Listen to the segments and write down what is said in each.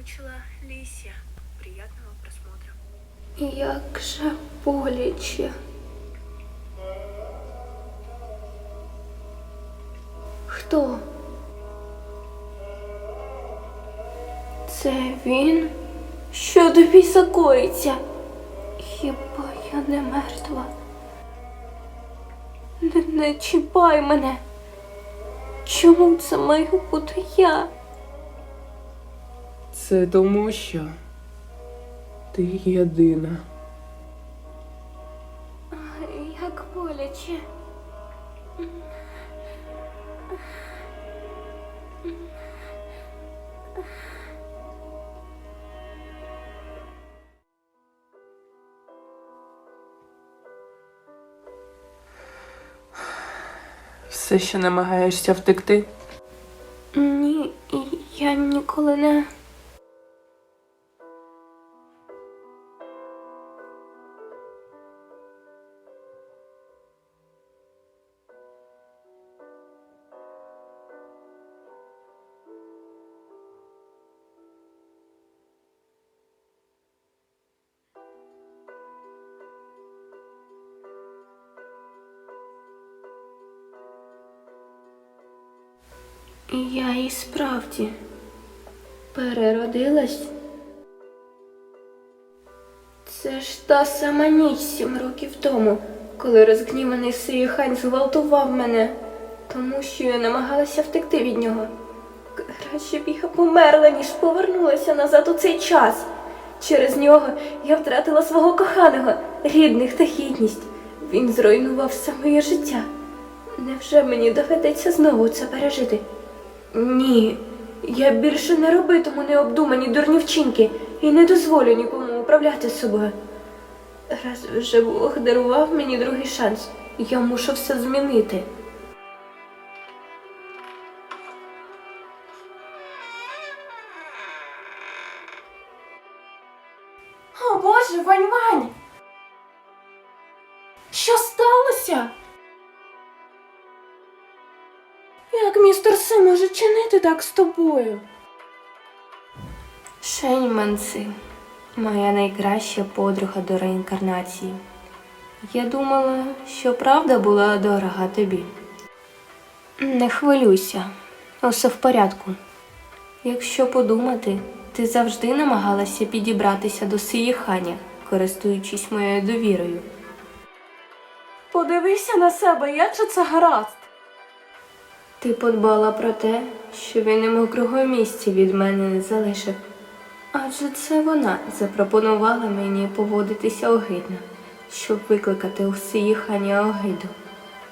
озвучила Лисия. Приятного просмотра. Як же боляче. Хто? Це він? Що тобі закоїться? Хіба я не мертва? Не, не чіпай мене. Чому це маю бути я? Це тому, що ти єдина. Як боляче. Все ще намагаєшся втекти? Ні, я ніколи не. Я і справді переродилась. Це ж та сама ніч сім років тому, коли розгніваний Сиїхань зґвалтував мене, тому що я намагалася втекти від нього. Краще б я померла, ніж повернулася назад у цей час. Через нього я втратила свого коханого, рідних та гідність. Він зруйнував все моє життя. Невже мені доведеться знову це пережити? Ні, я більше не робитиму необдумані дурні вчинки і не дозволю нікому управляти собою. Раз вже Бог дарував мені другий шанс, я мушу все змінити. О Боже, Вань Вань! Що сталося? Як містер Си може чинити так з тобою? Шень Манци, моя найкраща подруга до реінкарнації. Я думала, що правда була дорога тобі. Не хвилюйся, усе в порядку. Якщо подумати, ти завжди намагалася підібратися до Сиїханя, користуючись моєю довірою. Подивися на себе, як же це гаразд. Ти подбала про те, що він і мокрого місця від мене не залишив. Адже це вона запропонувала мені поводитися огидно, щоб викликати у Сиїхані огиду.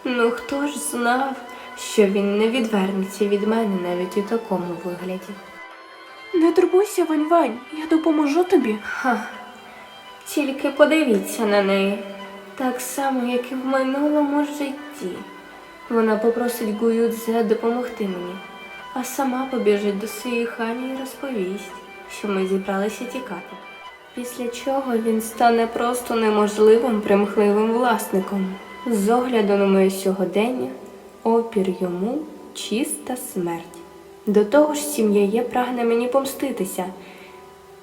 Ну хто ж знав, що він не відвернеться від мене навіть у такому вигляді. Не турбуйся, Вань Вань, я допоможу тобі. Ха, тільки подивіться на неї, так само, як і в минулому житті. Вона попросить Гуюдзе допомогти мені, а сама побіжить до своєї хані і розповість, що ми зібралися тікати. Після чого він стане просто неможливим примхливим власником. З огляду на моє сьогодення, опір йому чиста смерть. До того ж, сім'я є прагне мені помститися.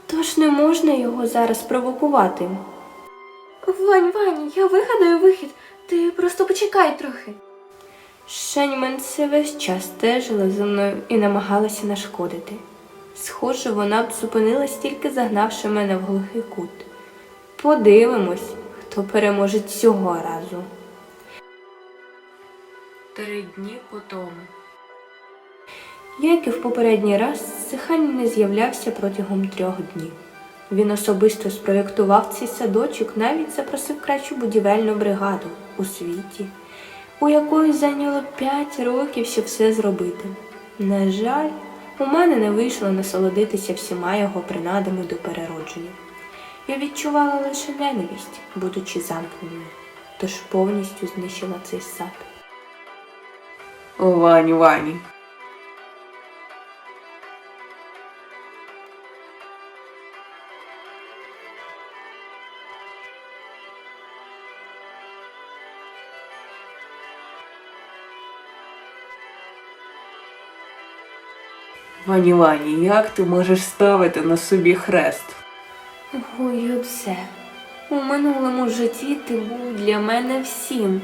Тож не можна його зараз провокувати. Вань Вань, я вигадаю вихід. Ти просто почекай трохи. Шеньмен це весь час стежила за мною і намагалася нашкодити. Схоже, вона б зупинилась тільки загнавши мене в глухий кут. Подивимось, хто переможе цього разу. Три дні по тому. Як і в попередній раз, Сихань не з'являвся протягом трьох днів. Він особисто спроєктував цей садочок, навіть запросив кращу будівельну бригаду у світі, у якої зайняло п'ять років, щоб все зробити. На жаль, у мене не вийшло насолодитися всіма його принадами до переродження. Я відчувала лише ненависть, будучи замкненою, тож повністю знищила цей сад. Ваню, Вань. Вані Вані, як ти можеш ставити на собі хрест? Ой, оце. У минулому житті ти був для мене всім.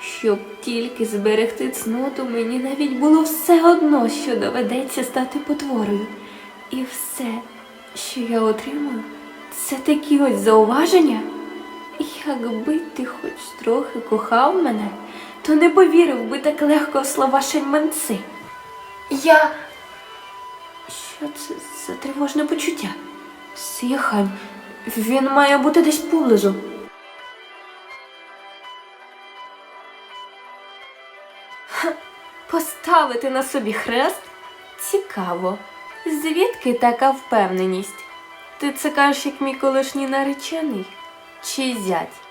Щоб тільки зберегти цноту, мені навіть було все одно, що доведеться стати потворою. І все, що я отримую, це такі ось зауваження. Якби ти хоч трохи кохав мене, то не повірив би так легко в слова шельменци. Я. Що це за тривожне почуття? Сіхань, він має бути десь поблизу. Поставити на собі хрест? Цікаво. Звідки така впевненість? Ти це кажеш, як мій колишній наречений? Чи зять?